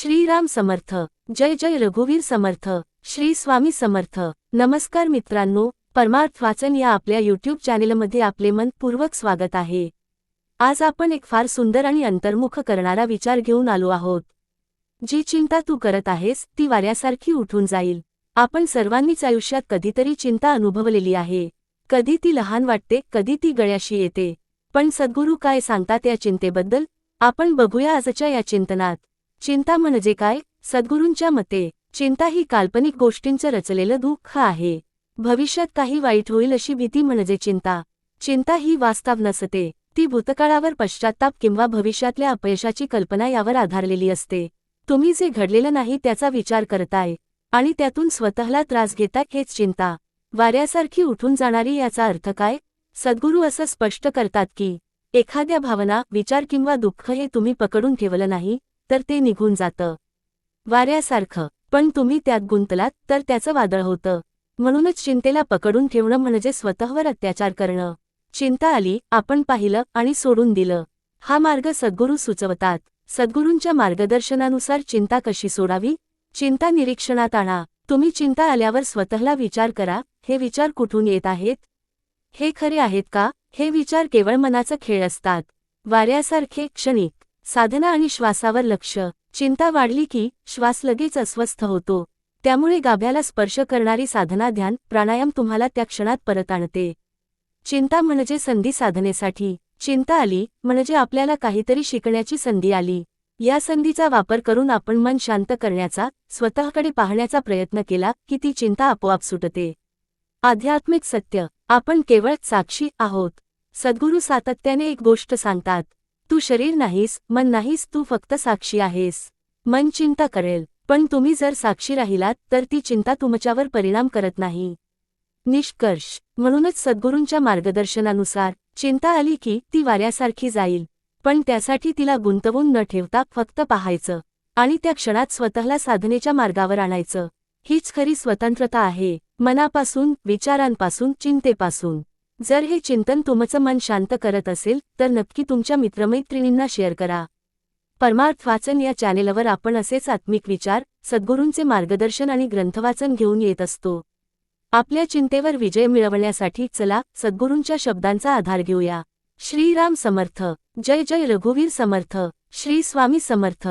श्रीराम समर्थ. जय जय रघुवीर समर्थ. श्री स्वामी समर्थ. नमस्कार मित्रांनो परमार्थ वाचन या आपल्या यूट्यूब चॅनेलमध्ये आपले मनपूर्वक स्वागत आहे. आज आपण एक फार सुंदर आणि अंतर्मुख करणारा विचार घेऊन आलो आहोत. जी चिंता तू करत आहेस ती वाऱ्यासारखी उठून जाईल. आपण सर्वांनीच आयुष्यात कधीतरी चिंता अनुभवलेली आहे. कधी ती लहान वाटते कधी ती गळ्याशी येते. पण सद्गुरू काय सांगतात या चिंतेबद्दल? आपण बघूया आजच्या या चिंतनात. चिंता म्हणजे काय? सद्गुरूंच्या मते चिंता ही काल्पनिक गोष्टींचं रचलेलं दुःख आहे. भविष्यात काही वाईट होईल अशी भीती म्हणजे चिंता. चिंता ही वास्तव नसते ती भूतकाळावर पश्चाताप किंवा भविष्यातल्या अपयशाची कल्पना यावर आधारलेली असते. तुम्ही जे घडलेलं नाही त्याचा विचार करताय आणि त्यातून स्वतःला त्रास घेता हेच चिंता. वाऱ्यासारखी उठून जाणारी याचा अर्थ काय? सद्गुरू असं स्पष्ट करतात की एखाद्या भावना विचार किंवा दुःख हे तुम्ही पकडून ठेवलं नाही तर ते निघून जातं. वाऱ्यासारखं. पण तुम्ही त्यात गुंतलात तर त्याचं वादळ होतं. म्हणूनच चिंतेला पकडून ठेवणं म्हणजे स्वतःवर अत्याचार करणं. चिंता आली आपण पाहिलं आणि सोडून दिलं. हा मार्ग सद्गुरू सुचवतात. सद्गुरूंच्या मार्गदर्शनानुसार चिंता कशी सोडावी? चिंता निरीक्षणात आणा. तुम्ही चिंता आल्यावर स्वतःला विचार करा. हे विचार कुठून येत आहेत? हे खरे आहेत का? हे विचार केवळ मनाचा खेळ असतात. वाऱ्यासारखे क्षणिक साधना आणि श्वासावर लक्ष. चिंता वाढली की श्वास लगेच अस्वस्थ होतो. त्यामुळे गाभ्याला स्पर्श करणारी साधना ध्यान प्राणायाम तुम्हाला त्या क्षणात परत आणते. चिंता म्हणजे संधी साधनेसाठी. चिंता आली म्हणजे आपल्याला काहीतरी शिकण्याची संधी आली. या संधीचा वापर करून आपण मन शांत करण्याचा स्वतःकडे पाहण्याचा प्रयत्न केला की ती चिंता आपोआप सुटते. आध्यात्मिक सत्य. आपण केवळ साक्षी आहोत. सद्गुरू सातत्याने एक गोष्ट सांगतात. तू शरीर नाहीस मन नाहीस तू फक्त साक्षी आहेस. मन चिंता करेल पण तुम्ही जर साक्षी राहिलात तर ती चिंता तुमच्यावर परिणाम करत नाही. निष्कर्ष. म्हणूनच सद्गुरूंच्या मार्गदर्शनानुसार चिंता आली की ती वाऱ्यासारखी जाईल पण त्यासाठी तिला गुंतवून न ठेवता फक्त पाहायचं आणि त्या क्षणात स्वतःला साधनेच्या मार्गावर आणायचं. हीच खरी स्वतंत्रता आहे मनापासून विचारांपासून चिंतेपासून. जर हे चिंतन तुमचं मन शांत करत असेल तर नक्की तुमच्या मित्रमैत्रिणींना शेअर करा. परमार्थ वाचन या चॅनेलवर आपण असेच आत्मिक विचार सद्गुरूंचे मार्गदर्शन आणि ग्रंथवाचन घेऊन येत असतो. आपल्या चिंतेवर विजय मिळवण्यासाठी चला सद्गुरूंच्या शब्दांचा आधार घेऊया. श्रीराम समर्थ. जय जय रघुवीर समर्थ. श्री स्वामी समर्थ.